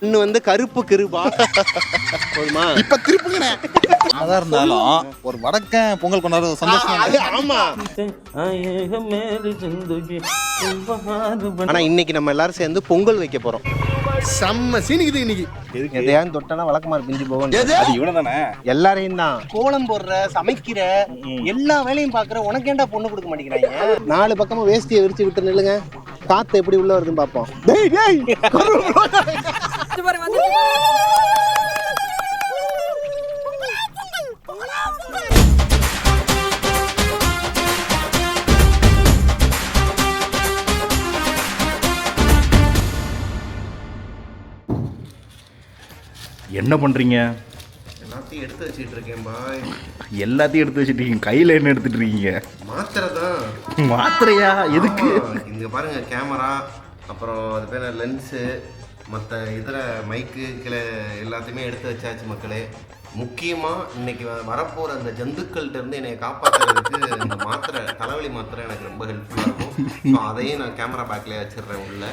இன்னும் வந்து கருப்பு கிருபா. போதுமா? இப்ப திருப்புங்கண்ணே. அதான் இருந்தாலும் ஒரு வடக்கன் பொங்கல் கொண்டாடுற சந்தோஷம் ஆமா. ஆனா இன்னைக்கு நம்ம எல்லாரும் சேர்ந்து பொங்கல் வைக்க போறோம். செம்ம சீனிக்குது இன்னைக்கு. எதையாவது தொட்டனா வழக்கமாறு பிஞ்சு போகும் அது இவன தானே எல்லாரையும் தான். கோலம் போடுற சமைக்கிற எல்லா வேலையும் பாக்குற உனக்கு ஏன்டா பொண்ணு கொடுக்க மாட்டேங்கிறாங்க? நாலு பக்கமா வேஷ்டியை விரிச்சு விட்டு நில்லுங்க. காத்து எப்படி உள்ள வருதுன்னு பாப்போம் என்ன பண்றீங்க? எல்லாத்தையும் எடுத்து வச்சுட்டு இருக்கேன் பாய். எல்லாத்தையும் எடுத்து வச்சுட்டீங்க. கையில என்ன எடுத்துட்டு இருக்கீங்க? மாத்திரை தான். மாத்திரையா? எதுக்கு? இங்க பாருங்க கேமரா அப்புறம் அது பேர் லென்ஸு மற்ற இதர மைக்கு கிளை எல்லாத்தையுமே எடுத்து வச்சாச்சு மக்களே. முக்கியமாக இன்னைக்கு வ- வரப்போற அந்த ஜந்துக்கள்கிட்ட இருந்து என்னை காப்பாற்றுறதுக்கு இந்த மாத்திரை தலைவலி மாத்திரை எனக்கு ரொம்ப ஹெல்ப்ஃபுல்லாக இருக்கும். ஸோ அதையும் நான் கேமரா பேக்லேயே வச்சிடுறேன் உள்ள.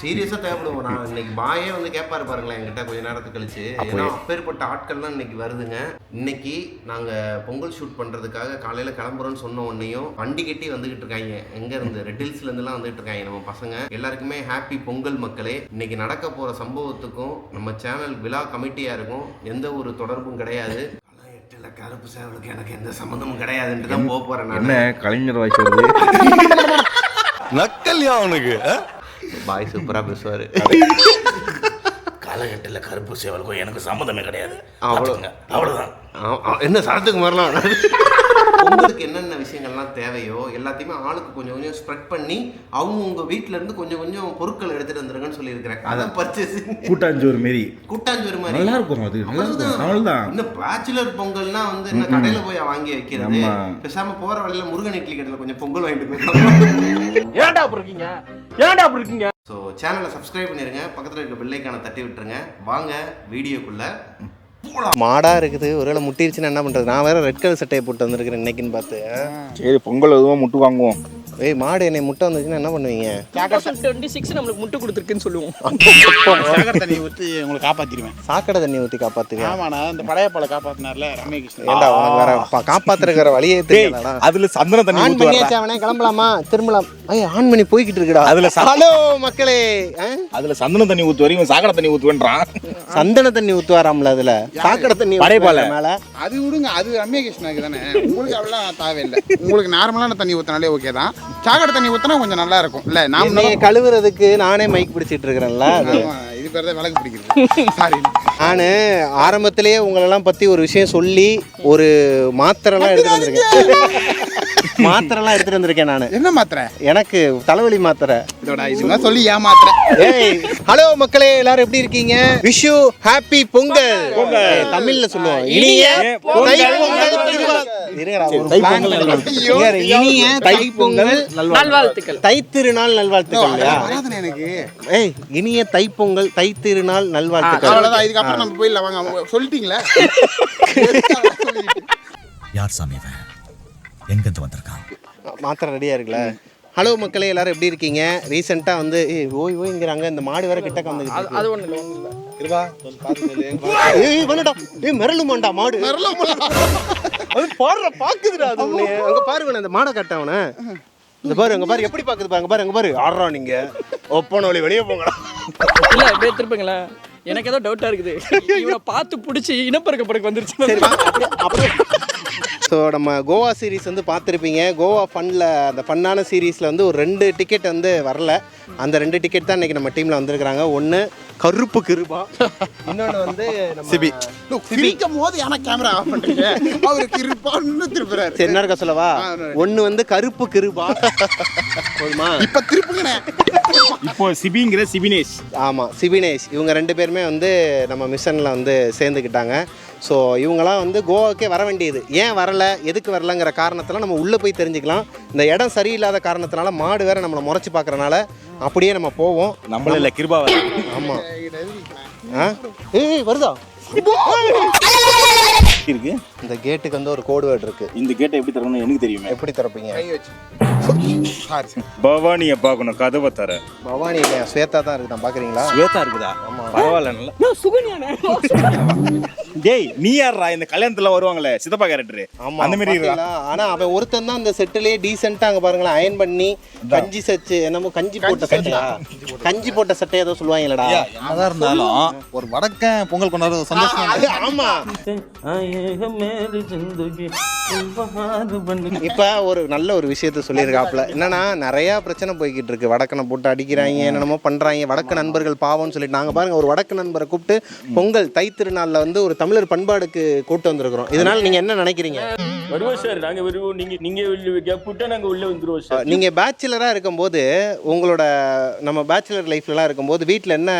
சீரியஸாக தேவைப்படுவோம். நான் இன்னைக்கு பாயே வந்து கேட்பாரு பாருங்களேன் என்கிட்ட கொஞ்ச நேரத்துக்கு கழிச்சு. ஏன்னா அப்பேற்பட்ட ஆட்கள்லாம் இன்னைக்கு வருதுங்க. இன்னைக்கு நாங்கள் பொங்கல் ஷூட் பண்ணுறதுக்காக காலையில் கிளம்புறோம்னு சொன்ன உடனேயும் வண்டி கட்டி வந்துகிட்டு இருக்காங்க. எங்க இருந்து? ரெட் ஹில்ஸ்ல இருந்துலாம் வந்துகிட்டு இருக்காங்க நம்ம பசங்க. எல்லாருக்குமே ஹாப்பி பொங்கல் மக்களே. இன்னைக்கு நடக்க போகிற சம்பவத்துக்கும் நம்ம சேனல் விழா கமிட்டியாக இருக்கும். எந்த ஒரு தொடர்பும் கிடையாது. கருப்பு சேவலுக்கு எனக்கு எந்த சம்மந்தமும் கிடையாதுன்ட்டு தான் போக போகிறேன் என்ன நான். கலைஞர் வாய்ஸ் நக்கல்யா அவனுக்கு பாய் சூப்பராக பேசுவார். காலகட்டத்தில் கருப்பு சேவலுக்கும் எனக்கு சம்மந்தமே கிடையாது. அவ்வளோ. ஆ- என்ன சரத்துக்கு மாதிரிலாம் உங்களுக்கு என்னென்ன விஷயங்கள்லாம் தேவையோ எல்லாத்தையுமே ஆளுக்கு கொஞ்சம் கொஞ்சம் ஸ்ப்ரெட் பண்ணி அவங்க உங்க வீட்ல இருந்து கொஞ்சம் கொஞ்சம் பொருட்கள் எடுத்துட்டு வந்துருங்கன்னு சொல்லியிருக்கிறேன். அதான். பர்ச்சேசிங் கூட்டாஞ்சோறு மாரி. கூட்டாஞ்சோறு மாதிரி நல்லா இருக்கும் அது. அவ்வளவுதான். இந்த பேச்சுலர் பொங்கல்னா வந்து என்ன கடையில போய் வாங்கி வைக்கிறது. ஆமா. பேசாம போற வழியில முருகன் இட்லி கடையில கொஞ்சம் பொங்கல் வாங்கிட்டு போயிருக்காங்க ஏன்டா அப்படி இருக்கீங்க? ஏன்டா அப்படி இருக்கீங்க? ஸோ சேனலை சப்ஸ்கிரைப் பண்ணிருங்க. பக்கத்துல இருக்க பெல்லைக்கான தட்டி விட்டுருங்க. வாங்க வீடியோக்குள்ள மாடா இருக்குது. ஒருவேளை முட்டிருச்சுன்னா என்ன பண்றது? நான் வேற ரெட் கலர் சட்டையை போட்டு வந்திருக்கிறேன் இன்னைக்குன்னு பார்த்து. சரி பொங்கல் எதுவும் முட்டு வாங்குவோம். ஏய் மாடு என்னை முட்டை வந்துச்சுன்னா என்ன பண்ணுவீங்க? டுவெண்ட்டி சிக்ஸ் நம்மளுக்கு முட்டு கொடுத்துருக்குன்னு சொல்லுவோம். சாகர் தண்ணி ஊற்றி உங்களை காப்பாத்திடுவேன். சாக்கடை தண்ணி ஊற்றி காப்பாத்துவியா? ஆமாண்ணா இந்த படையப்பாலை காப்பாத்தினார்ல ரம்யகிருஷ்ணன். ஏண்டா உனக்கு வேற பா- காப்பாத்துறதுக்கு வேற வழியே தெரியலடா அதுல சந்தன தண்ணி ஆன். பண்ணியாச்சா அவனே கிளம்பலாமா? திரும்பலாம். ஐய் ஆன் பண்ணி போய்கிட்டு இருக்குடா. அதுல ச- ஹலோ மக்களே. ஆ? அதுல சந்தன தண்ணி ஊத்து வரையும் சாக்கடை தண்ணி ஊத்துவேன்றான். சந்தன தண்ணி ஊத்துவாராம்ல அதுல? சாக்கடை தண்ணி. ஊத்துவாரு மேல? அது விடுங்க அது ரம்யகிருஷ்ணனுக்கு தானே. உங்களுக்கு அவ்வளோ தேவையில்லை. உங்களுக்கு நார்மலான தண்ணி ஊற்றினாலே ஓகே தான். சாக்கடை தண்ணி ஊற்றினா கொஞ்சம் நல்லா இருக்கும். இல்லை என்னைய கழுவுறதுக்கு நானே மைக் பிடிச்சிட்டு இருக்கிறேன்ல. பேர் தான் விளக்கு பிடிக்கிறது. சாரி நான் ஆரம்பத்திலேயே உங்களெல்லாம் பத்தி ஒரு விஷயம் சொல்லி ஒரு மாத்திரைலாம் எடுத்துட்டு வந்திருக்கேன். மாத்திரைலாம் எடுத்துட்டு வந்திருக்கேன் நான். என்ன மாத்திரை? எனக்கு தலைவலி மாத்திரை. இதோட இதெல்லாம் சொல்லி ஏமாத்துறேன் ஏய் ஹலோ மக்களே எல்லாரும் எப்படி இருக்கீங்க? விஷு ஹாப்பி பொங்கல். தமிழ்ல சொல்லுவோம். இனிய பொங்கல். இனிய தை பொங்கல். நல்வாழ்த்துக்கள். தை திருநாள் நல்வாழ்த்துக்கள் எனக்கு. ஏய் இனிய தை பொங்கல் தை திருநாள் நல்வாழ்த்துக்கள். அவ்வளோதான் இதுக்கப்புறம் நம்ம போயிடலாம் வாங்க அவங்க சொல்லிட்டீங்களே? யார் சாமி இவன்? எங்கிருந்து வந்திருக்கான்? மாத்திரை ரெடியா இருக்குல்ல? ஹலோ மக்களே எல்லாரும் எப்படி இருக்கீங்க? ரீசெண்டாக வந்து ஏய் ஓய் ஓய்ங்கிறாங்க. இந்த மாடு வேற வந்துகிட்டு இருக்கு. அது ஒண்ணு இல்லை ஒண்ணு இல்லை. ஏய் வேணடா ஏய் மிரளுமாண்டா மாடு. அது பாடுற பாக்குதுடா அது உன்னைய. அங்க பாருங்க அந்த மாடை கட்டவன. இந்த பாரு அங்க பாரு எப்படி பாக்குது பாருங்க பாரு அங்க பாரு. ஆடுறா நீங்க. ஒப்பன வழி வெளியே போங்கடா. இல்ல அப்படியே திருப்புங்களேன். எனக்கு ஏதோ டவுட்டா இருக்குது. இவனை பார்த்து பிடிச்சி இனப்பெருக்க படக்கு வந்துருச்சு. ஸோ நம்ம கோவா சீரிஸ் வந்து பார்த்துருப்பீங்க. கோவா ஃபன்னில் அந்த ஃபன்னான சீரீஸில் வந்து ஒரு ரெண்டு டிக்கெட் வந்து வரல. அந்த ரெண்டு டிக்கெட் தான் இன்னைக்கு நம்ம டீமில் வந்திருக்கிறாங்க. ஒன்று கருப்பு கிருபா. இன்னொன்று வந்து சிபி. சிரிக்கும் போது எனக்கு கேமரா ஆஃப் பண்ணுறீங்க அவருக்கு இருப்பான்னு திருப்புறாரு. சரி என்ன இருக்க சொல்லவா. ஒன்று வந்து கருப்பு கிருபா. போதுமா? இப்போ திருப்புங்கண்ணே. இப்போ சிபிங்கிற சிபினேஷ். ஆமாம் சிபினேஷ். இவங்க ரெண்டு பேருமே வந்து நம்ம மிஷனில் வந்து சேர்ந்துக்கிட்டாங்க. ஸோ இவங்கெல்லாம் வந்து கோவாக்கே வர வேண்டியது ஏன் வரல எதுக்கு வரலங்கிற காரணத்தில் நம்ம உள்ளே போய் தெரிஞ்சுக்கலாம் இந்த இடம் சரியில்லாத காரணத்தினால மாடு வேற நம்மளை முறைச்சி பார்க்கறனால அப்படியே நம்ம போவோம் நம்மள இல்ல கிருபாவை ஆமாம் ஆ ஏய் வருதா இருக்கு இந்த கேட்டுக்கு வந்து ஒரு கோடு வேர்டு இருக்கு. இந்த கேட்டை எப்படி திறக்கணும் எனக்கு தெரியுமே. எப்படி திறப்பீங்க? கை வச்சு. Sorry sir. பவானியை பார்க்கணும் கதவை தர. பவானி இல்லையா? ஸ்வேதா தான் இருக்கு நான் பாக்குறீங்களா ஸ்வேதா இருக்குதா? பரவாயில்ல நல்லா. டேய் நீ யாரா இந்த கல்யாணத்துல வருவாங்களே சித்தப்பா கேரக்டர் ஆமா அந்த மாதிரி இருக்கா? ஆனா அவன் ஒருத்தன் தான் அந்த செட்டிலே டீசெண்டா அங்க பாருங்களேன் அயன் பண்ணி கஞ்சி சச்சு என்னமோ கஞ்சி போட்ட சட்டையா கஞ்சி போட்ட சட்டை ஏதோ சொல்லுவாங்களடா என்னதான் இருந்தாலும் ஒரு வடக்கன் பொங்கல் கொண்டாடுறது சந்தோஷம் ஆமா. இப்ப ஒரு நல்ல ஒரு விஷயத்த சொல்லியிருக்காப்ல என்னன்னா நிறைய பிரச்சனை போய்கிட்டு இருக்கு. வடக்கனை போட்டு அடிக்கிறாங்க என்னென்னமோ பண்றாங்க. வடக்கு நண்பர்கள் பாவம்னு சொல்லிட்டு நாங்க பாருங்க ஒரு வடக்கு நண்பரை கூப்பிட்டு பொங்கல் தை திருநாள்ல வந்து ஒரு தமிழர் பண்பாடுக்கு கூட்டு வந்திருக்கிறோம். இதனால நீங்க என்ன நினைக்கிறீங்க? வருவோம் சார். நாங்க வருவோம். நீங்க நீங்க உள்ள கேப் விட்டா நாங்க உள்ள வந்துருவோம் சார். நீங்க பேச்சுலரா இருக்கும்போது உங்களோட நம்ம பேச்சுலர் லைஃப்லலாம் இருக்கும்போது வீட்ல என்ன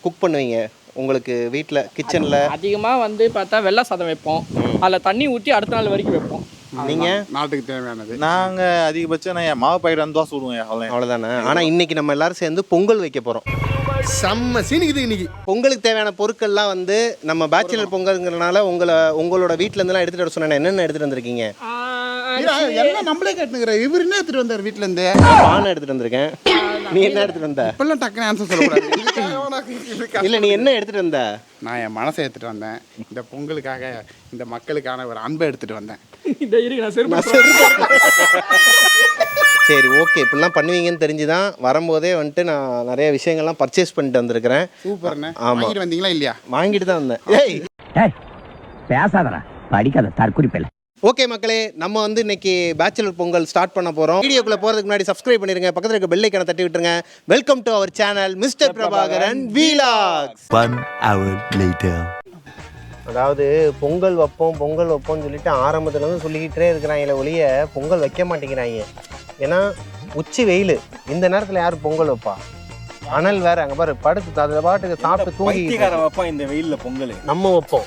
குக் பண்ணுவீங்க? உங்களுக்கு வீட்ல கிச்சன்ல அதிகமாக வந்து பார்த்தா வெள்ளை சாதம் வைப்போம். அதில் தண்ணி ஊற்றி அடுத்த நாள் வரைக்கும் வைப்போம். நீங்க? நாட்டுக்கு தேவையானது. நாங்க அதிகபட்சம் நான் என் மாவு பாக்கெட் வந்து தோசை விடுவேன் அவ்வளோ அவ்வளவுதானே ஆனா இன்னைக்கு நம்ம எல்லாரும் சேர்ந்து பொங்கல் வைக்க போறோம். செம்ம சீனிக்குது இன்னைக்கு. பொங்கலுக்கு தேவையான பொருட்கள்லாம் வந்து நம்ம பேச்சுலர் பொங்கல்ங்கிறனால உங்களை உங்களோட வீட்ல இருந்தெல்லாம் எடுத்துட்டு வர சொன்னேன் என்னென்ன எடுத்துட்டு வந்திருக்கீங்க? எல்லாம் நம்மளே கேட்டுக்கிற இவர் என்ன எடுத்துட்டு வந்தார் வீட்டுல இருந்து நான் பானை எடுத்துட்டு வந்திருக்கேன். நீ என்ன எடுத்துட்டு வந்த? இப்பெல்லாம் டக்குன்னு ஆன்சர் சொல்லக்கூடாது? இல்ல நீ என்ன எடுத்துட்டு வந்த? நான் என் மனசை எடுத்துட்டு வந்தேன். இந்த பொங்கலுக்காக இந்த மக்களுக்கான ஒரு அன்பை எடுத்துட்டு வந்தேன். இந்த இருக்கு நான் சரி ஓகே. இப்படிலாம் பண்ணுவீங்கன்னு தெரிஞ்சுதான் வரும்போதே வந்துட்டு நான் நிறைய விஷயங்கள்லாம் பர்ச்சேஸ் பண்ணிட்டு வந்திருக்கிறேன். சூப்பர்ண்ணே ஆமா. வாங்கிட்டு வந்தீங்களா இல்லையா? வாங்கிட்டு தான் வந்தேன். ஏய் பேசாதடா. படிக்காத தற்குறிப்பில்லை ஓகே மக்களே நம்ம வந்து இன்னைக்கு பேச்சுலர் பொங்கல் ஸ்டார்ட் பண்ண போறோம். வீடியோக்குள்ள போறதுக்கு முன்னாடி சப்ஸ்கிரைப் பண்ணிருங்க. பக்கத்துல இருக்க பெல் ஐக்கனை தட்டி விட்டுருங்க. Welcome to our channel mister Prabhakaran வீலாக்ஸ் One hour later. அதாவது பொங்கல் வைப்போம் பொங்கல் வைப்போம்னு சொல்லிட்டு ஆரம்பத்துல இருந்து சொல்லிக்கிட்டே இருக்கிறாங்களே ஒழிய பொங்கல் வைக்க மாட்டேங்கிறாங்க. ஏன்னா உச்சி வெயில். இந்த நேரத்துல யார் பொங்கல் வைப்பா? அனல் வேற அங்க பாரு படுத்து அதுல பாட்டுக்கு சாப்பிட்டு தூங்கி வைப்பான் இந்த வெயில்ல பொங்கல். நம்ம வைப்போம்.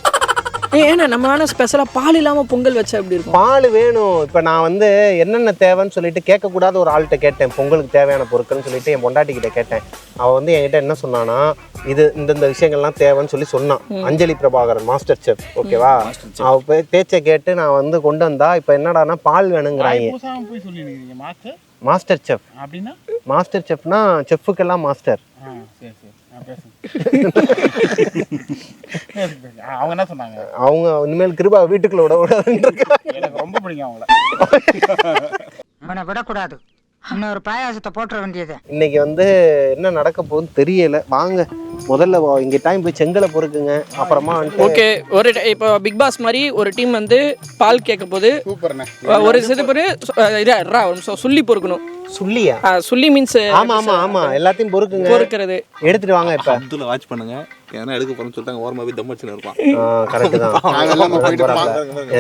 ஏன்னா நம்ம வேணா ஸ்பெஷலாக பால் இல்லாமல் பொங்கல் வச்சா எப்படி இருக்கும்? பால் வேணும். இப்போ நான் வந்து என்னென்ன தேவைன்னு சொல்லிட்டு கேட்கக்கூடாத ஒரு ஆள்கிட்ட கேட்டேன். பொங்கலுக்கு தேவையான பொருட்கள்னு சொல்லிட்டு என் பொண்டாட்டி கிட்ட கேட்டேன். அவள் வந்து என்கிட்ட என்ன சொன்னானா இது இந்தந்த விஷயங்கள்லாம் தேவைன்னு சொல்லி சொன்னான் அஞ்சலி பிரபாகரன் மாஸ்டர் செஃப் ஓகேவா அவ போய் பேச்சை கேட்டு நான் வந்து கொண்டு வந்தா இப்போ என்னடான்னா பால் வேணுங்கிறாங்க. போய் சொல்லிருக்கீங்க மாஸ்டர் மாஸ்டர் செஃப் அப்படின்னா? மாஸ்டர் செஃப்னா செஃப்புக்கெல்லாம் மாஸ்டர் அவங்க என்ன சொன்னாங்க? அவங்க இனிமேல் கிருபா வீட்டுக்குள்ள விட விடாதுன்னு. எனக்கு ரொம்ப பிடிக்கும் அவங்கள. அவனை விடக்கூடாது. இன்னொரு பாயாசத்தை போட்டுற வேண்டியது. இன்னைக்கு வந்து என்ன நடக்க போகுதுன்னு தெரியல. வாங்க. முதல்ல வா- இங்க டைம் போய் செங்கலை பொறுக்குங்க. அப்புறமா ஓகே ஒரு இப்போ பிக் பாஸ் மாதிரி ஒரு டீம் வந்து பால் கேட்க போது ஒரு சில பேர் ஒரு நிமிஷம் சொல்லி பொறுக்கணும். ஆ, சொல்லி மீன்ஸ் ஆமா ஆமா ஆமா. எல்லாத்தையும் பொறுக்குங்க. பொறுக்கிறது. எடுத்துட்டு வாங்க இப்ப. அப்துல்ல வாட்ச் பண்ணுங்க. ஏன்னா எடுக்க போறேன்னு சொல்லிட்டாங்க ஓரமா போய் தம் அடிச்சுன்னு இருப்பான். கரெக்ட் தான்.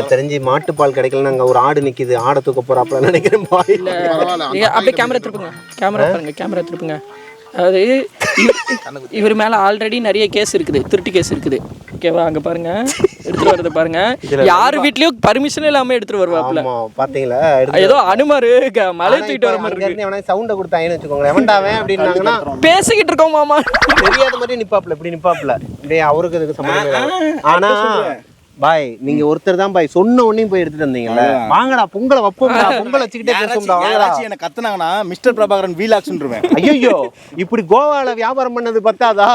தெரிஞ்சு மாட்டுப்பால் கிடைக்கலன்னு அங்க ஒரு ஆடு நிக்குது. ஆடை தூக்க போறாப்ல நினைக்கிறேன். பாய் அப்படியே கேமரா திருப்புங்க. கேமரா பாருங்க கேமரா திருப்புங்க. அதாவது இவ- இவர் மேல ஆல்ரெடி நிறைய கேஸ் இருக்குது. திருட்டு கேஸ் இருக்குது. ஓகேவா அங்க பாருங்க. எடுத்துட்டு வரத பாருங்க. யார் வீட்லயும் பர்மிஷன் இல்லாம எடுத்துட்டு வருவாப்ல ஆமா பாத்தீங்களா? எடுத்து ஏதோ அனுமாரு க- மலை தூக்கிட்டு வர மாதிரி இருக்கு. சவுண்ட கொடுத்தாங்கன்னு வச்சுக்கோங்களேன். எவன்டாவன் அப்படின்னாங்கன்னா பேசிக்கிட்டு இருக்கோம் மாமா. தெரியாத மாதிரி நிப்பாப்ல இப்படி நிப்பாப்ல இப்படியே அவருக்கு இதுக்கு சம்பந்தமே. ஆனா பாய் நீங்க ஒருத்தர் தான் பாய். சொன்ன உடனே போய் எடுத்துட்டு வந்தீங்கல்ல? வாங்கடா பொங்கலை வைப்போம்டா பொங்கல் வச்சுக்கிட்டே பேசுவோம்டா வாங்கடா. என்ன கத்துனாங்கன்னா மிஸ்டர் பிரபாகரன் வீலாக்ஸ்ன்றுவேன். ஐயோ இப்படி கோவால வியாபாரம் பண்ணது பத்தாதா?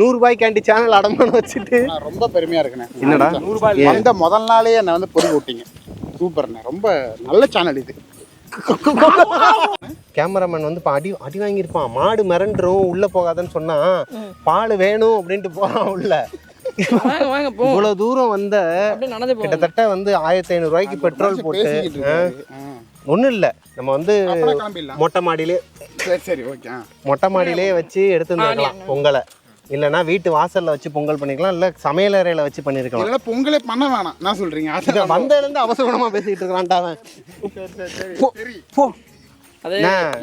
நூறு ரூபாய் கேண்டி சேனல் அடமானம் வச்சுட்டு. ரொம்ப பெருமையா இருக்கேன் என்னடா? வந்த முதல் நாளே என்னை வந்து பொறி விட்டீங்க சூப்பர்ண்ணே. ரொம்ப நல்ல சேனல் இது. கேமராமேன் வந்து அடி அடி வாங்கியிருப்பான். மாடு மிரண்டுரும் உள்ள போகாதன்னு சொன்னா பால் வேணும் அப்படின்ட்டு போறான் உள்ள. வாங்க வாங்க போ. இவ்வளவு தூரம் வந்த கிட்டத்தட்ட வந்து ஆயிரத்தி ஐநூறு ரூபாய்க்கு பெட்ரோல் போட்டு. ஒண்ணும் இல்ல. நம்ம வந்து மொட்டை மாடியிலே சரி சரி ஓகே மொட்டை மாடியிலே வச்சு எடுத்து வந்துருக்கலாம் பொங்கலை. இல்லைன்னா வீட்டு வாசல்ல வச்சு பொங்கல் பண்ணிக்கலாம் இல்ல சமையல் அறையில வச்சு பண்ணிருக்கலாம் இதெல்லாம் பொங்கலே பண்ண வேணாம். என்ன சொல்றீங்க. இத அதான் வந்ததுல இருந்து அவசரமா பேசிட்டு இருக்கிறான்டா அவன். அது?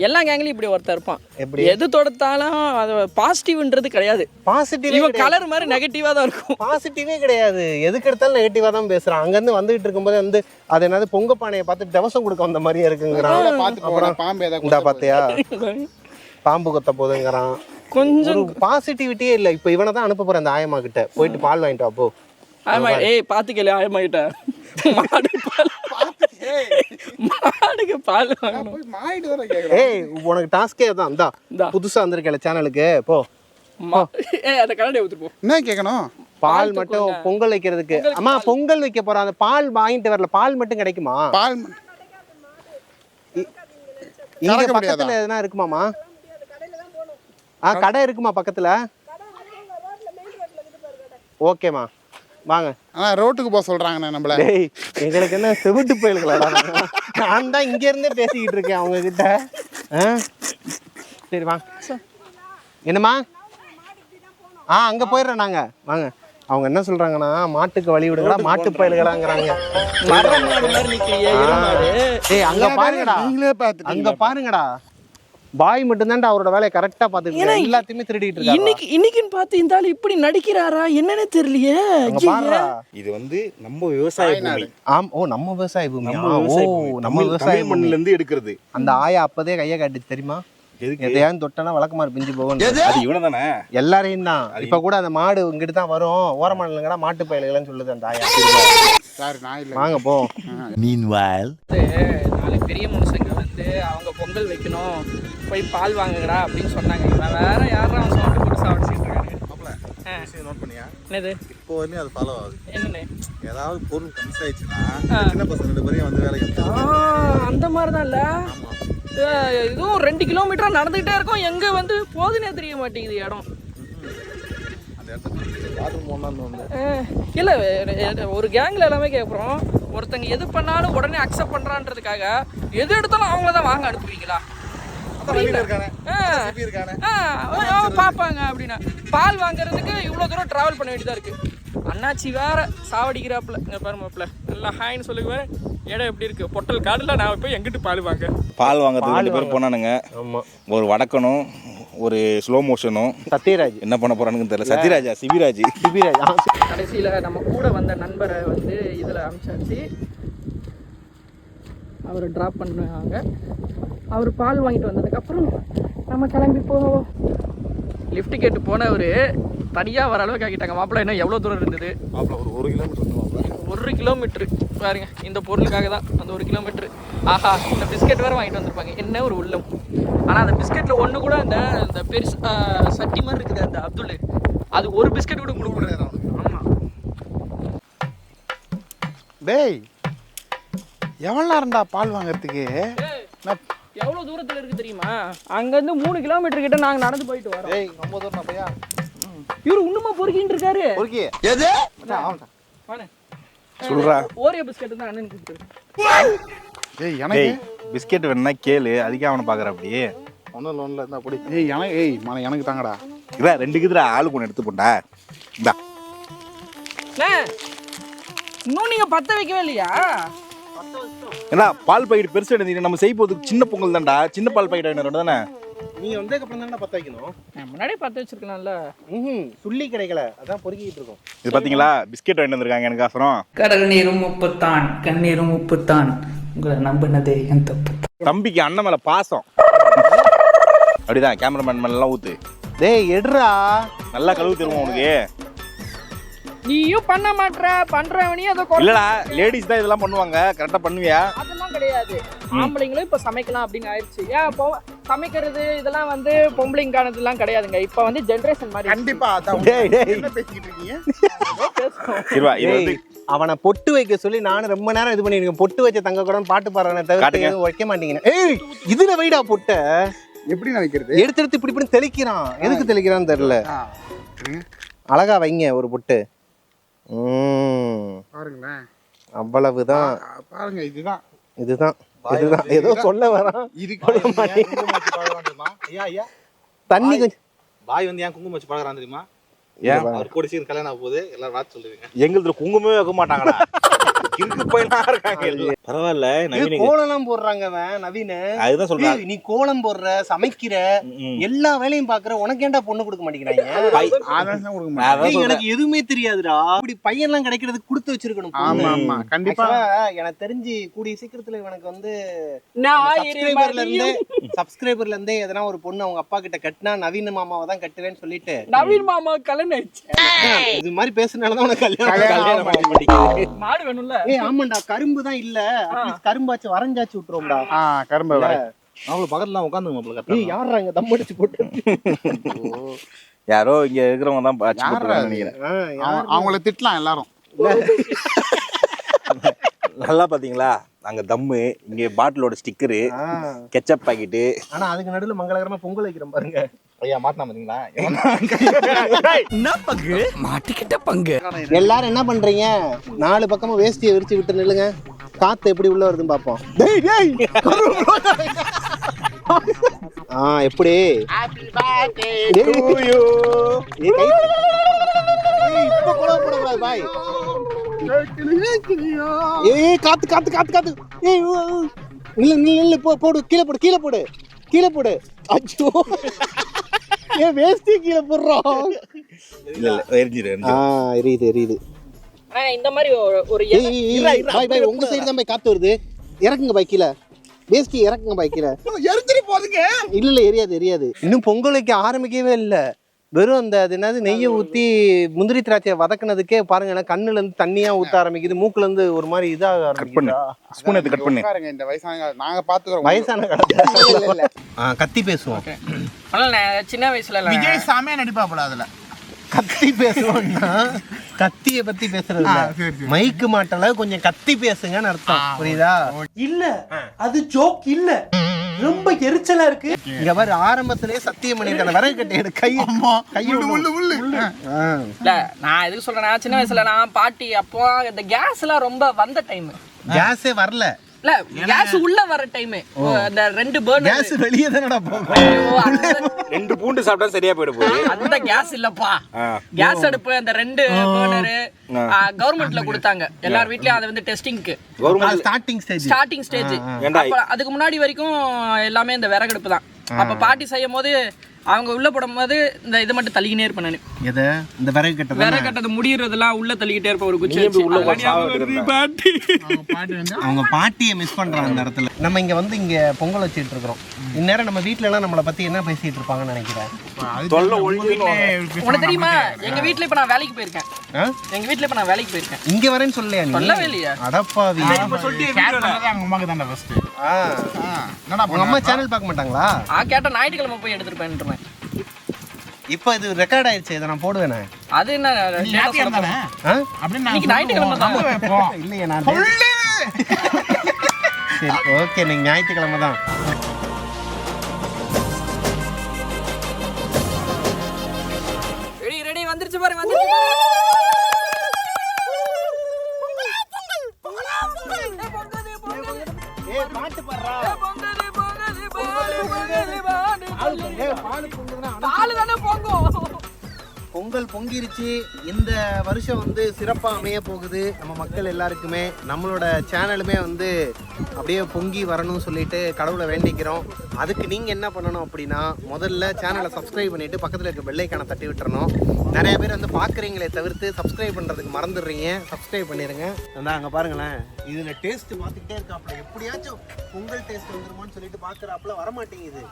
எல்லா கேங்லயும் இப்படி ஒருத்தர் இருப்பான். எப்படி? எது தொடுத்தாலும் அது பாசிட்டிவ்ன்றது கிடையாது. பாசிட்டிவ் இவன் கலர் மாதிரி நெகட்டிவா தான் இருக்கும். பாசிட்டிவே கிடையாது. எதுக்கு எடுத்தாலும் நெகட்டிவா தான் பேசுறான். அங்கேருந்து வந்துகிட்டு இருக்கும்போது வந்து அது என்னது பொங்க பானையை பார்த்து தவசம் கொடுக்க வந்த மாதிரியே இருக்குங்கிறான். பார்த்து போகிறேன் பாம்பு ஏதாவது பாத்தியா? பாம்பு கொத்த போதுங்கிறான் கொஞ்சம் பாசிட்டிவிட்டியே இல்லை. இப்போ இவனை தான் அனுப்ப போறேன் அந்த ஆயம்மா கிட்ட போயிட்டு பால் வாங்கிட்டு வா போ. ஆமா ஏய் பாத்துக்கல ஆயமாயிட்ட மாடு பால். மாடுக்கு பால் வாங்கணும் போய் மாயிட்டு வர கேட்குறேன் ஏய் உனக்கு டாஸ்கே தான் இந்தா. புதுசா வந்திருக்கல சேனலுக்கு. போ. ஏய் அந்த கண்ணாடி என்ன கேட்கணும் பால் மட்டும் பொங்கல் வைக்கிறதுக்கு. அம்மா பொங்கல் வைக்க போறோம் அந்த பால் வாங்கிட்டு வரல. பால் மட்டும் கிடைக்குமா? பால் இங்க? பக்கத்துல எதுனா இருக்குமாமா ஆ கடை இருக்குமா பக்கத்துல? ஓகேம்மா. வாங்க. ஆனா ரோட்டுக்கு போக சொல்றாங்கண்ணே நம்மள. டேய் எங்களுக்கு என்ன செவிட்டு போயிலுக்கலடா நான் தான் இங்க இருந்தே பேசிக்கிட்டு இருக்கேன் அவங்க கிட்ட ஆ? சரி வாங்க. என்னம்மா? ஆ அங்க போயிடுறோம் நாங்க. வாங்க. அவங்க என்ன சொல்றாங்கன்னா மாட்டுக்கு வழி விடுங்களா மாட்டு பயல்களாங்கிறாங்க. ஏய் அங்க பாருங்கடா. நீங்களே பார்த்துட்டீங்க அங்க பாருங்கடா. பாய் மட்டும்தான்டா அவரோட வேலையை கரெக்டா இருக்காரு. எல்லாத்தையுமே திருடிட்டு இருக்காரு இன்னைக்கு இன்னைக்குன்னு பார்த்து இந்த ஆள் இப்படி நடிக்கிறாரா? என்னன்னு தெரியலையே. இது வந்து நம்ம விவசாய பூமி. ஆம் ஓ நம்ம விவசாய பூமி நம்ம ஓ நம்ம விவசாய மண்ணுல இருந்து எடுக்கிறது. அந்த ஆயா அப்பதே கையை காட்டி தெரியுமா? எதுக்கு? எதையாவது தொட்டனா வழக்கமாறு பிஞ்சு போகும் அது இவன தானே எல்லாரையும் தான். இப்ப கூட அந்த மாடு இங்கிட்டு தான் வரும். ஓரமான இல்லைங்கடா மாட்டு பயல்கள்னு சொல்லுது அந்த ஆயா. சார் நான் இல்லை. வாங்க போ. Meanwhile. நாலு பெரிய மனுஷங்க வந்து அவங்க பொங்கல் வைக்கணும். போய் பால் வாங்குங்கடா அப்படின்னு சொன்னாங்க. இவன் வேற யாரும் அவன் சவுண்டு போட்டு சாப்பிட்டு. நோட் பண்ணியா? என்னது? இப்போ வரையும் அது ஃபாலோ ஆகுது. என்னன்னு ஏதாவது பொருள் மிஸ் ஆயிடுச்சுன்னா. சின்ன பசங்க ரெண்டு பேரையும் வந்து வேலைக்கு அந்த மாதிரி தான் இல்ல இதுவும் ரெண்டு கிலோமீட்டரா நடந்துகிட்டே இருக்கும். எங்க வந்து போதுனே தெரிய மாட்டேங்குது இடம். இல்ல ஒரு கேங்ல எல்லாமே கேட்குறோம் ஒருத்தங்க எது பண்ணாலும் உடனே அக்செப்ட் பண்றான்றதுக்காக எது எடுத்தாலும் அவங்கள தான் வாங்க அனுப்புவீங்களா? பார்ப்பாங்க அப்படின்னா. பால் வாங்குறதுக்கு இவ்வளோ தூரம் டிராவல் பண்ண வேண்டியதா இருக்கு. அண்ணாச்சி வேற சாவடிக்கிறாப்புல. இங்க பாருமாப்புல நல்லா ஹாய்னு சொல்லுங்க வேற இடம் எப்படி இருக்கு? பொட்டல் காடுல நான் போய் எங்கிட்டு பால் வாங்க? பால் வாங்குறதுக்கு ரெண்டு பேர் போனானுங்க. ஆமா. ஒரு வடக்கனும் ஒரு ஸ்லோ மோஷனும் சத்யராஜ். என்ன பண்ண போறானுன்னு தெரியல. சத்யராஜா சிவிராஜ். சிபிராஜ் ஆ, கடைசியில் நம்ம கூட வந்த நண்பரை வந்து இதில் அனுப்பிச்சாச்சு அவரை ட்ராப் பண்ணுவாங்க அவர் பால் வாங்கிட்டு வந்ததுக்கப்புறம் நம்ம கிளம்பி போவோம். லிஃப்ட் கேட்டு போனவர் தனியாக வர அளவுக்கு ஆக்கிட்டாங்க. மாப்பிள்ளை என்ன எவ்வளோ தூரம் இருந்தது? மாப்பிள்ள ஒரு ஒரு கிலோமீட்டர் ஒரு கிலோமீட்ரு பாருங்க இந்த பொருளுக்காக தான் அந்த ஒரு கிலோமீட்ரு ஆஹா இந்த பிஸ்கெட் வேறு வாங்கிட்டு வந்திருப்பாங்க. என்ன ஒரு உள்ளம். ஆனால் அந்த பிஸ்கெட்டில் ஒன்று கூட அந்த இந்த பெருசு சட்டி மாதிரி இருக்குது அந்த அப்துல். அது ஒரு பிஸ்கெட் கூட கொடுக்க ஆமாம் டேய் எவ்வளோ நேரம்டா பால் வாங்குறதுக்கு? நான் எவ்வளோ தூரத்தில் இருக்கு தெரியுமா? அங்கேருந்து மூணு கிலோமீட்டர் கிட்ட நாங்கள் நடந்து போயிட்டு வரோம். டேய் ரொம்ப தூரம் பையா? இவரு இன்னுமா பொறுக்கின்னு இருக்காரு? பொறுக்கி. வாணே. சொல்றா. ஓரியோ பிஸ்கெட் தான் அண்ணன் கொடுத்துரு. டேய் எனக்கு? பிஸ்கெட் வேணா கேளு. அதுக்கே அவனை பாக்குற அப்படி. ஒன்றும் இல்லை ஒன்றும் இருந்தா அப்படி ஏய் எனக்கு ஏய் மன எனக்கு தாங்கடா. இதான் ரெண்டு குதிரை ஆளுக்கு ஒன்று எடுத்து போண்டா இந்தா. அண்ணே, இன்னும் நீங்கள் பற்ற வைக்கவே இல்லையா? ஏன்னா பால் பாக்கெட் பெருசு எடுத்தீங்க நம்ம செய்ய போறதுக்கு சின்ன பொங்கல் தான்டா. சின்ன பால் பாக்கெட் வேணும் தானே? நீங்க வந்ததுக்கப்புறம் தானே பத்த வைக்கணும்? நான் முன்னாடியே பற்ற வச்சிருக்கலாம்ல. ம் துள்ளி கிடைக்கல அதான் பொறுக்கிட்டு இருக்கோம். இது பாத்தீங்களா? பிஸ்கெட் வாங்கிட்டு வந்திருக்காங்க எனக்கு அப்புறம் கடல் நீரும் உப்புத்தான் கண்ணீரும் உப்புத்தான். உங்களை நம்பினதே என் தப்பு. தம்பிக்கு அண்ணன் மேல பாசம். அப்படிதான் கேமராமேன் மேல எல்லாம் ஊத்து. டேய் எடுறா. நல்லா கழுவு தருவோம் உனக்கு. நீயும் பண்ண மாட்ற பண்றவனையும் அதை இல்லடா லேடிஸ் தான் இதெல்லாம் பண்ணுவாங்க. கரெக்டா பண்ணுவியா? அதெல்லாம் கிடையாது. ஆம்பளைங்களும் இப்போ சமைக்கலாம் அப்படின்னு ஆயிடுச்சு. ஏன் இப்போ சமைக்கிறது இதெல்லாம் வந்து பொம்பளைங்கானதுலாம் கிடையாதுங்க. இப்போ வந்து ஜென்ரேஷன் மாதிரி கண்டிப்பா அதான் என்ன பேசிக்கிட்டு இருக்கீங்க? இது வந்து அவனை பொட்டு வைக்க சொல்லி நானும் ரொம்ப நேரம் இது பண்ணிருக்கேன் பொட்டு வச்ச தங்க கூட பாட்டு காட்டுங்க. எதுவும் வைக்க மாட்டீங்க ஏய் இதுல வைடா பொட்ட? எப்படி நினைக்கிறது? எடுத்து எடுத்து இப்படி இப்படி தெளிக்கிறான். எதுக்கு தெளிக்கிறான்னு தெரியல. அழகா வைங்க ஒரு பொட்டு. பாருங்களேன். அவ்வளவுதான். பாருங்க இதுதான். இதுதான். இதுதான். ஏதோ சொல்ல வரான். தண்ணி கொஞ்சம். பாய் வந்து ஏன் குங்குமம் வச்சு பழகிறான் தெரியுமா? ஏன்? அவர் கூட சீக்கிரம் கல்யாணம் ஆக போகுது. எல்லாரும் ராத் சொல்லுவீங்க. எங்களுக்கு குங்குமமே வைக்க மாட்டாங்கடா. கிறுக்கு பையனா இருக்காங்க பரவாயில்ல நவீன கோலம் போடுறாங்க அவன் நவீன. அதுதான் சொல்றேன் நீ கோலம் போடுற சமைக்கிற. எல்லா வேலையும் பாக்குற உனக்கு ஏன்டா பொண்ணு கொடுக்க மாட்டேங்கிறாங்க. எனக்கு எதுவுமே தெரியாதுடா. இப்படி பையன்லாம் கிடைக்கிறதுக்கு கொடுத்து வச்சிருக்கணும் ஆமா ஆமா. கண்டிப்பா. Actually, எனக்கு தெரிஞ்சு கூடிய சீக்கிரத்துல இவனுக்கு வந்து சப்ஸ்கிரைபர்ல இருந்தே மதியம். சப்ஸ்கிரைபர்ல இருந்தே எதனா ஒரு பொண்ணு அவங்க அப்பா கிட்ட கட்டினா நவீன மாமாவை தான் கட்டுவேன்னு சொல்லிட்டு. நவீன் மாமா கல்யாணம் இது மாதிரி பேசுனாலதான் உனக்கு கல்யாணம். மாடு வேணும்ல? ஏய் ஆமாண்டா கரும்பு தான் இல்ல கரும்பாச்சு வரைஞ்சாச்சு விட்டுருவோம்டா. ஆ கரும்பு வர. மாப்பிள்ள பக்கத்துல உட்காந்துங்க மாப்பிள்ள ஏய் யாரா இங்க தம் அடிச்சு போட்டு? யாரோ இங்க இருக்கிறவங்க தான் பாச்சு அது? நினைக்கிறேன்? அவங்கள திட்டலாம் எல்லாரும். நல்லா பாத்தீங்களா? அங்க தம்மு இங்க பாட்டிலோட ஸ்டிக்கரு. Ketchup packet. ஆனா அதுக்கு நடுவுல மங்களகரமா பொங்கல் வைக்கிறோம் பாருங்க. ஐயா மாட்டினா பாத்தீங்களா மாட்டிக்கிட்ட பங்கு. எல்லாரும் என்ன பண்றீங்க? நாலு பக்கமும் வேஷ்டியை விரிச்சு விட்டு நில்லுங்க. காத்து எப்படி உள்ள வருதுன்னு பாப்போம் ஆ எப்படி? இப்ப போடக்கூடாது, பாய். ஏய் காத்து காத்து காத்து காத்து. ஏய். நில்லு நில்லு நில்லு போ போடு கீழே போடு கீழே போடு கீழே போடு. அச்சோ. ஏன் வேஷ்டி கீழே போடுறோம் இல்ல இல்ல எரிஞ்சிரு ஆ எரியுது எரியுது. இந்த மாதிரி ஒரு- பாய் பாய் உங்க சைடு தான் பாய் காத்து வருது. இறக்குங்க பாய் கீழே. வேஷ்டி இறக்குங்க பாய் கீழே. எரிஞ்சிட்டு போதுங்க இல்ல இல்ல எரியாது எரியாது. இன்னும் பொங்கல் வைக்க ஆரம்பிக்கவே இல்ல. வெறும் அந்த அது என்னது நெய்யை ஊத்தி முந்திரி திராட்சையை வதக்குனதுக்கே பாருங்க கண்ணுல இருந்து தண்ணியா ஊத்த ஆரம்பிக்குது மூக்குல இருந்து ஒரு மாதிரி இதாக கட் பண்ணு. ஸ்பூன் எடுத்து கட் பண்ணு. இந்த வயசான நாங்க பாத்துக்கிறோம். வயசான காலத்துல. ஆ, கத்தி பேசுவோம். ஆனா சின்ன வயசுல விஜய் சாமியா நடிப்பாப்புல அதுல. கத்தி பேசுவோம்னா கத்திய பத்தி பேசுறது. மைக்கு மாட்டல கொஞ்சம் கத்தி பேசுங்கன்னு அர்த்தம். புரியுதா? இல்ல அது ஜோக் இல்ல. ரொம்ப எரிச்சலா இருக்கு. இங்க பாரு ஆரம்பத்திலேயே சத்தியம் பண்ணிருக்க அந்த விறகு கட்டையோட கை கை உள்ளு உள்ளு. இல்ல நான் எதுக்கு சொல்றேன்னா சின்ன வயசுல நான் பாட்டி அப்போ இந்த கேஸ் எல்லாம் ரொம்ப வந்த டைம் கேஸே வரல. இல்ல கேஸ் உள்ள வர டைம் அந்த ரெண்டு பேர்னர் கேஸ் வெளியே தானடா போகும் ரெண்டு பூண்டு சாப்பிட்டா சரியா போயிட போகுது. அந்த கேஸ் இல்லப்பா. கேஸ் அடுப்பு அந்த ரெண்டு பேர்னரு கவர்மெண்ட்ல கொடுத்தாங்க. எல்லார் வீட்லயும் அதை வந்து டெஸ்டிங்க்கு ஸ்டார்டிங் ஸ்டேஜ் ஸ்டார்டிங் ஸ்டேஜ்? அதுக்கு முன்னாடி வரைக்கும் எல்லாமே இந்த விறகடுப்பு தான். அப்ப பாட்டி செய்யும் போது அவங்க உள்ள போடும்போது இந்த இது மட்டும் தள்ளிக்கினே இருப்பேன் நான். எது? இந்த விறகு கட்டை விறகு கட்டது முடியறதெல்லாம் உள்ள தள்ளிக்கிட்டே இருப்பேன் ஒரு குச்சி உள்ள பாட்டி. பாட்டு வந்து அவங்க பாட்டியை மிஸ் பண்றாங்க அந்த இடத்துல. நம்ம இங்க வந்து இங்க பொங்கல் வச்சிட்டு இருக்கிறோம். இந்நேரம் நம்ம வீட்ல எல்லாம் நம்மளை பத்தி என்ன பேசிட்டு இருப்பாங்கன்னு நினைக்கிறேன்? உனக்கு தெரியுமா? எங்க வீட்ல இப்ப நான் வேலைக்கு போயிருக்கேன்? எங்க வீட்ல இப்ப நான் வேலைக்கு போயிருக்கேன். இங்க வரேன்னு சொல்லலையா நீ? சொல்லவே இல்லையா? அடப்பாவி ஷேர் பண்றது அவங்க அம்மாக்கு தான்டா ஃபர்ஸ்ட் ஆ. என்னடா உங்க அம்மா சேனல் பார்க்க மாட்டாங்களா? ஆ கேட்டா ஞாயிற்றுக்கிழமை போய் எடுத்துட்டு போயிட்டுருவேன் இப்போ இது ரெக்கார்ட் ஆயிடுச்சு இதை நான் போடுவேனே. அது என்ன ஞாயிற்றுக்கிழமை தான். இல்லையே நான் சரி ஓகே நீங்க ஞாயிற்றுக்கிழமை தான். நிகழ்ச்சி இந்த வருஷம் வந்து சிறப்பாக அமைய போகுது. நம்ம மக்கள் எல்லாருக்குமே நம்மளோட சேனலுமே வந்து அப்படியே பொங்கி வரணும்னு சொல்லிட்டு கடவுளை வேண்டிக்கிறோம். அதுக்கு நீங்கள் என்ன பண்ணணும் அப்படின்னா முதல்ல சேனலை சப்ஸ்கிரைப் பண்ணிவிட்டு பக்கத்தில் இருக்க வெள்ளைக்கான தட்டி விட்டுறணும். நிறைய பேர் வந்து பார்க்குறீங்களே தவிர்த்து சப்ஸ்கிரைப் பண்ணுறதுக்கு மறந்துடுறீங்க. சப்ஸ்கிரைப் பண்ணிடுங்க அதான் அங்கே பாருங்களேன். இதில் டேஸ்ட்டு பார்த்துக்கிட்டே இருக்காப்புல. எப்படியாச்சும் பொங்கல் டேஸ்ட் வந்துருமான்னு சொல்லிட்டு பார்க்குறாப்புல. வரமாட்டேங்குது.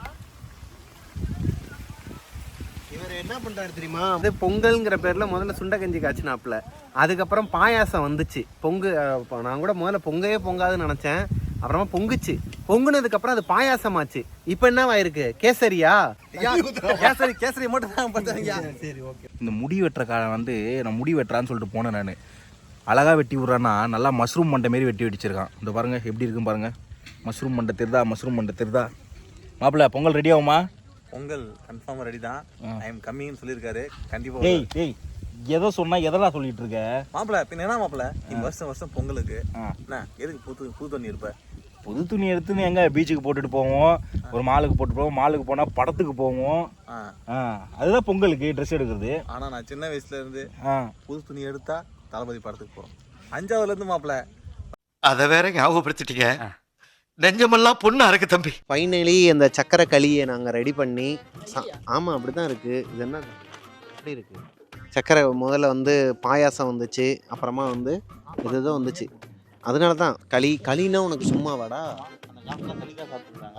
இவர் என்ன பண்றாரு தெரியுமா? வந்து பொங்கல்ங்கிற பேர்ல முதல்ல சுண்டக்கஞ்சி காய்ச்சினாப்புல. அதுக்கப்புறம் பாயாசம் வந்துச்சு. பொங்கு நான் கூட முதல்ல பொங்கவே பொங்காதுன்னு நினைச்சேன். அப்புறமா பொங்குச்சு. பொங்குனதுக்கு அப்புறம் அது பாயாசமாச்சு. இப்போ என்னவாயிருக்கு கேசரியா? கேசரி கேசரி மட்டும் தான் பார்த்தாங்க சரி ஓகே. இந்த முடி வெட்டுற காலம் வந்து நான் முடி வெட்டுறான்னு சொல்லிட்டு போனேன் நான். அழகா வெட்டி விட்றான்னா நல்லா மஷ்ரூம் மண்டை மாரி வெட்டி வெடிச்சிருக்கான். இந்த பாருங்க எப்படி இருக்குன்னு பாருங்க. மஷ்ரூம் மண்டை தெரிதா? மஷ்ரூம் மண்டை தெரிதா? மாப்பிள்ள பொங்கல் ரெடி ஆகுமா? பொங்கல் கன்ஃபார்மாக ரெடி தான். ஐ எம் கம்மிங்னு சொல்லியிருக்காரு. கண்டிப்பா டேய் டேய் எதை சொன்னா எதெல்லாம் சொல்லிட்டு இருக்க? மாப்பிள பின்ன என்ன மாப்பிள? இந்த வருஷம் வருஷம் பொங்கலுக்கு. என்ன எதுக்கு புது புது தண்ணி இருப்ப புது துணி எடுத்துன்னு எங்க? பீச்சுக்கு போட்டுட்டு போவோம். ஒரு மாலுக்கு போட்டு போவோம். மாலுக்கு போனா படத்துக்கு போவோம். அதுதான் பொங்கலுக்கு ட்ரெஸ் எடுக்கிறது. ஆனா நான் சின்ன வயசுல இருந்து புது துணி எடுத்தா தளபதி படத்துக்கு போறோம். அஞ்சாவதுல இருந்து மாப்பிள. அதை வேற ஞாபகப்படுத்திட்டீங்க. நெஞ்சமெல்லாம் பொண்ணு அறக்கு தம்பி. ஃபைனலி அந்த சக்கரை களியை நாங்கள் ரெடி பண்ணி சா- ஆமா அப்படிதான் இருக்கு. இது என்ன? எப்படி இருக்கு? சக்கரை முதல்ல வந்து பாயாசம் வந்துச்சு. அப்புறமா வந்து இது ஏதோ வந்துச்சு. அதனால தான் களி களினா உனக்கு சும்மா வாடா.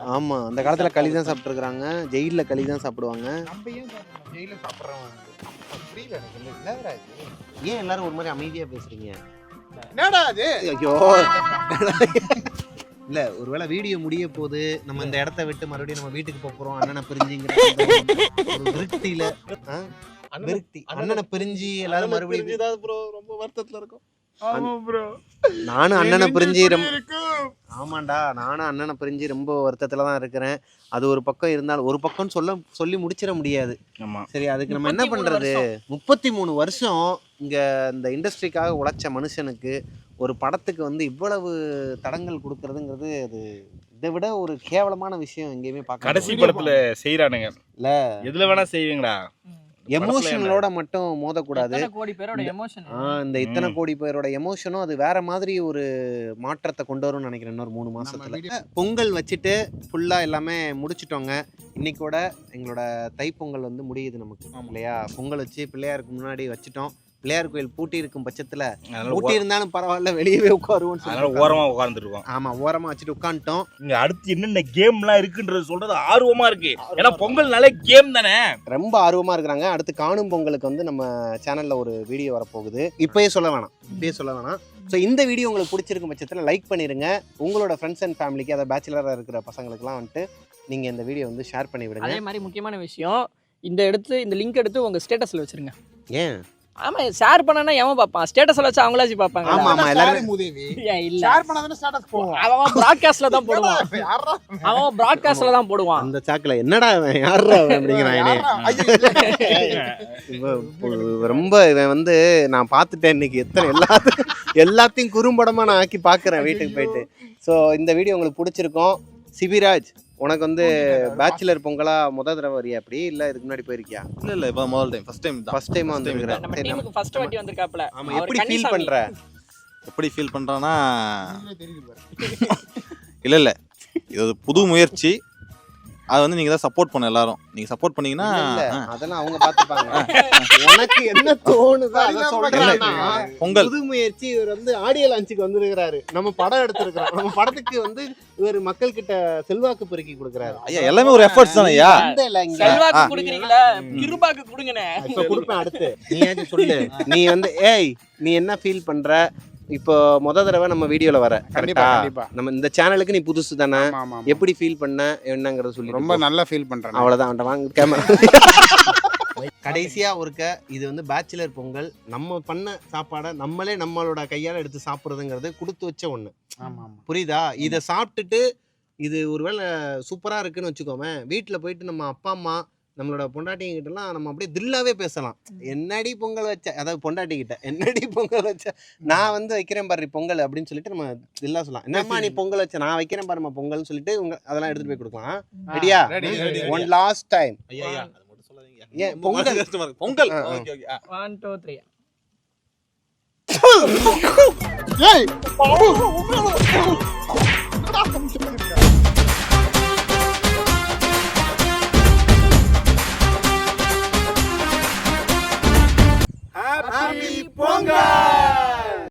ஆமா அந்த காலத்துல களி தான் சாப்பிட்டுருக்குறாங்க. ஜெயில்ல களி தான் சாப்பிடுவாங்க. நம்ம ஏன் எல்லாரும் ஒரு மாதிரி அமைதியா பேசுறீங்க? என்னடா அது ஐயோ. இல்ல ஒருவேளை வீடியோ முடிய போகுது நம்ம இந்த இடத்த விட்டு மறுபடியும் நம்ம வீட்டுக்கு போறோம் அண்ணனை பிரிஞ்சுங்கிற ஒரு? விரக்தி அண்ணனை பிரிஞ்சு எல்லாரும் மறுபடியும் ப்ரோ ரொம்ப வருத்தத்துல இருக்கும். நானும் அண்ணனை பிரிஞ்சு ரொம்ப ஆமாண்டா நானும் அண்ணனை பிரிஞ்சு ரொம்ப வருத்தத்துல தான் இருக்கிறேன். அது ஒரு பக்கம் இருந்தாலும் ஒரு பக்கம்னு சொல்ல சொல்லி முடிச்சிட முடியாது. சரி அதுக்கு நம்ம என்ன 33 பண்றது? முப்பத்தி மூணு வருஷம் இங்க இந்த இண்டஸ்ட்ரிக்காக உழைச்ச மனுஷனுக்கு ஒரு படத்துக்கு வந்து இவ்வளவு தடங்கள் கொடுக்கறதுங்கிறது அது இதை விட ஒரு கேவலமான விஷயம் எங்கேயுமே பார்க்க கடைசி படத்துல செய்யறானுங்க இல்ல. எதுல வேணா செய்வீங்களா? எமோஷனலோட மட்டும் மோதக்கூடாது. எத்தனை கோடி பேரோட எமோஷன் ஆ இந்த இத்தனை கோடி பேரோட எமோஷனும் அது வேற மாதிரி ஒரு மாற்றத்தை கொண்டு வரும்னு நினைக்கிறேன் இன்னொரு மூணு மாசத்துல. பொங்கல் வச்சுட்டு ஃபுல்லா எல்லாமே முடிச்சிட்டோங்க. இன்னைக்கோட எங்களோட தைப்பொங்கல் வந்து முடியுது நமக்கு இல்லையா? பொங்கல் வச்சு பிள்ளையாருக்கு முன்னாடி வச்சுட்டோம். பிள்ளையார் கோயில் பூட்டி இருக்கும் பட்சத்துல பூட்டி இருந்தாலும் பரவாயில்ல வெளியவே உட்காருவோம்னு அதனால சொல்லி ஓரமா உட்கார்ந்துருக்கோம் ஆமா ஓரமா வச்சுட்டு உட்காந்துட்டோம் இங்க அடுத்து என்னென்ன கேம்லாம் இருக்குன்றது சொல்றது ஆர்வமா இருக்கு. ஏன்னா பொங்கல்னாலே கேம் தானே? ரொம்ப ஆர்வமா இருக்கிறாங்க. அடுத்து காணும் பொங்கலுக்கு வந்து நம்ம சேனல்ல ஒரு வீடியோ வரப்போகுது. இப்பயே சொல்ல வேணாம். இப்பயே சொல்ல வேணாம். ஸோ இந்த வீடியோ உங்களுக்கு பிடிச்சிருக்கும் பட்சத்தில் லைக் பண்ணிருங்க. உங்களோட ஃப்ரெண்ட்ஸ் அண்ட் ஃபேமிலிக்கு அதை பேச்சுலராக இருக்கிற பசங்களுக்குலாம் வந்துட்டு நீங்கள் இந்த வீடியோ வந்து ஷேர் பண்ணி விடுங்க அதே மாதிரி முக்கியமான விஷயம் இந்த எடுத்து இந்த லிங்க் எடுத்து உங்க ஸ்டேட்டஸ்ல வச்சிருங்க. ஏன்? ஆமா ஷேர் பண்ணனா எவன் பார்ப்பான்? ஸ்டேட்டஸ்ல வச்சு அவங்களாச்சும் பார்ப்பாங்க ஆமா ஆமா எல்லாரும் மூதேவி? இல்ல. ஷேர் பண்ணாதானே ஸ்டாட்டஸ் போவோம் அவன் பிராட்காஸ்ட்ல தான் போடுவான். யாரா அவன்? பிராட்காஸ்ட்ல தான் போடுவான். அந்த சாக்கில் என்னடா இவன் யாரா அவன் அப்படிங்கிறான். யாரா? இப்போ ரொம்ப இவன் வந்து நான் பார்த்துட்டேன் இன்னைக்கு எத்தனை எல்லாத்தையும் எல்லாத்தையும் குறும்படமாக நான் ஆக்கி பார்க்குறேன் வீட்டுக்கு போயிட்டு. ஸோ இந்த வீடியோ உங்களுக்கு பிடிச்சிருக்கோம். சிபிராஜ் உனக்கு வந்து பேச்சுலர் பொங்கலா முத தடவை வரியா அப்படி? இல்லை இதுக்கு முன்னாடி போயிருக்கியா? இல்ல இல்ல இப்போ முதல் டைம் ஃபர்ஸ்ட் டைம் தான். ஃபர்ஸ்ட் டைம் வந்துருக்கிறேன் நம்ம சரி நம்ம- ஃபர்ஸ்ட் வாட்டி வந்திருக்காப்ல ஆமா எப்படி ஃபீல். பண்ற? எப்படி ஃபீல் பாரு. இல்ல இல்ல இது புது முயற்சி. அது வந்து நீங்க தான் சப்போர்ட் பண்ண எல்லாரும். நீங்க சப்போர்ட் பண்ணீங்கன்னா அதெல்லாம் அவங்க பாத்துப்பாங்க உனக்கு என்ன தோணுதோ அதை சொல்றேன்னா, பொங்கல். புது முயற்சி இவர் வந்து ஆடியோ லான்ச்சுக்கு வந்திருக்கிறாரு. நம்ம படம் எடுத்திருக்கிறோம். நம்ம படத்துக்கு வந்து இவர் மக்கள் கிட்ட செல்வாக்கு பெருக்கி கொடுக்குறாரு. ஐயா எல்லாமே ஒரு எஃபர்ட்ஸ் தானே ஐயா? செல்வாக்கு. குடுக்குறீங்களா? கிருபாக்கு குடுங்கண்ணே. இப்ப கொடுப்பேன் அடுத்து. நீ சொல்லு. நீ வந்து ஏய் நீ என்ன ஃபீல் பண்ற? இப்போ முத தடவை நம்ம வீடியோல வர கண்டிப்பா கரெக்டா கண்டிப்பா. நம்ம இந்த சேனலுக்கு நீ புதுசு தானே? ஆமா, ஆமா, ஆமா. எப்படி ஃபீல் பண்ண என்னங்கறத சொல்லி ரொம்ப நல்லா ஃபீல் பண்றேன் அவ்வளவுதான் வாங்க கேமரா கடைசியா ஒருக்க இது வந்து பேச்சுலர் பொங்கல். நம்ம பண்ண சாப்பாடை நம்மளே நம்மளோட கையால எடுத்து சாப்பிடுறதுங்கிறது கொடுத்து வச்ச ஒண்ணு. ஆமா ஆமா. புரியுதா? இதை சாப்பிட்டுட்டு இது ஒருவேளை சூப்பரா இருக்குன்னு வச்சுக்கோமே வீட்டில் போயிட்டு நம்ம அப்பா அம்மா நம்மளோட பொண்டாட்டிங்க கிட்டலாம் நம்ம அப்படியே தில்லாவே பேசலாம். என்னடி பொங்கல் வச்ச அதாவது பொண்டாட்டி கிட்ட என்னடி பொங்கல் வச்ச நான் வந்து வைக்கிறேன் பாரு பொங்கல் அப்படின்னு சொல்லிட்டு நம்ம தில்லா சொல்லலாம். என்னம்மா நீ பொங்கல் வச்ச நான் வைக்கிறேன் பாருமா பொங்கல்னு சொல்லிட்டு உங்க அதெல்லாம் எடுத்துட்டு போய் கொடுக்கலாம். ரெடியா? ஒன் லாஸ்ட் டைம் ஐயா ஐயா அது மட்டும் சொல்லாதீங்க. ஏன் Pongal. Pongal. One two three ஏய்! Ami Ponga!